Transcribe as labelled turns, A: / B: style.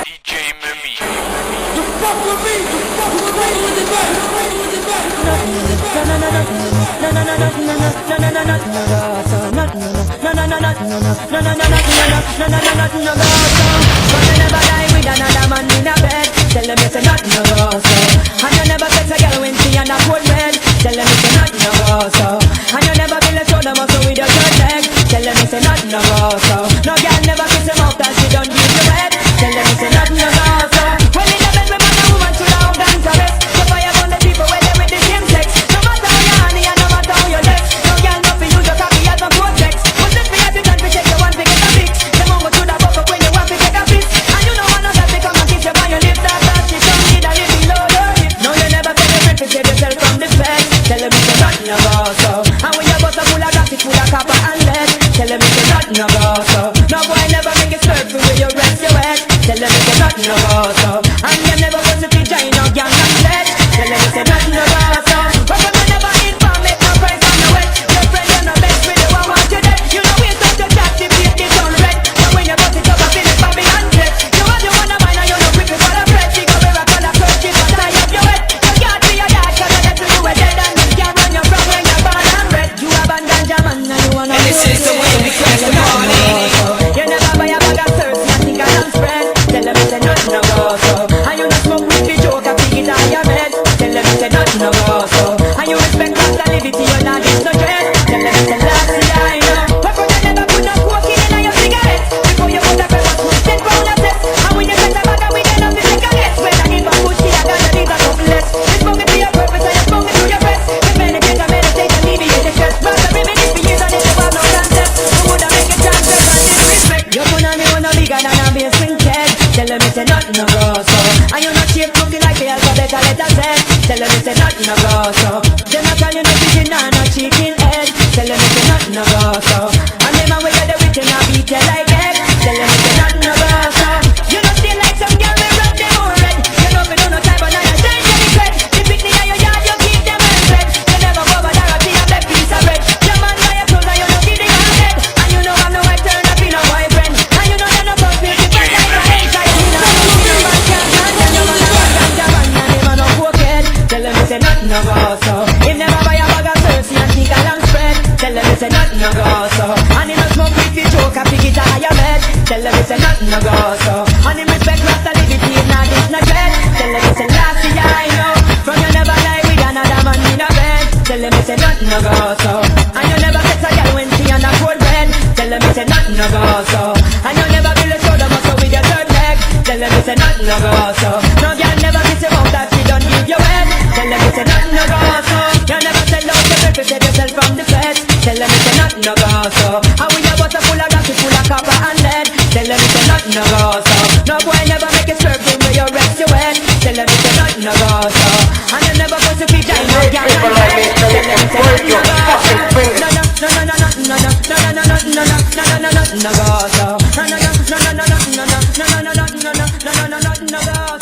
A: DJ Mimi.
B: You fuck with me, you fuck with me with the back, with the back.
C: Tell copper and lead Tell them it's a nothing no go so. No boy never make it slurp with you rest your head. Tell them it's a nothing no go so And you respect Rasta liberty, you not get no dread. Tell them it's a last I know But you never put no cocaine in your cigarette Before you put a pepper smoke, ten pound And when you set a bag weed, then up the cigarettes. When I give a pussy, I gotta leave a couple less. You smoke it to your purpose, and you smoke it to your breast You meditate and meditate and alleviate the stress Rasta reminisce for years it never have no concept Who woulda make it transfer and disrespect You put on me one of bigger than a base swing head Tell them it's a nothing no like the alphabet a letter Z Tell them it's nothing no go so Them a call you no and no chicken head. Tell them it's nothing no go no go so And him no smoke with the joke and pick it your bed. Tell them it's a nothing no go so And him respect Rasta liberty not this no dread Tell them it's a last thing I know. From you never lie with another man in a bed. Tell them it's a nothing no go so And you never get a girl when she on a cold bed. Tell them it's a nothing no go so And you never feel a shoulder muscle with your third leg. Tell them it's a nothing no go so No girl never miss you out that she don't give you head. Tell them it's a nothing no go so You never nothing no go so. And we a butter full of rocky, full of copper and lead. Tell them it's a nothing no go so. No boy never make it circle where you rest your head. Tell them it's a nothing no go so. And you never go to be giant, no girl
D: and lead. Tell them it's a nothing no go
C: so. No no no no no no no no no no no no no no no no no go so. No no no no no no no no no no no no no no no no no no no go so.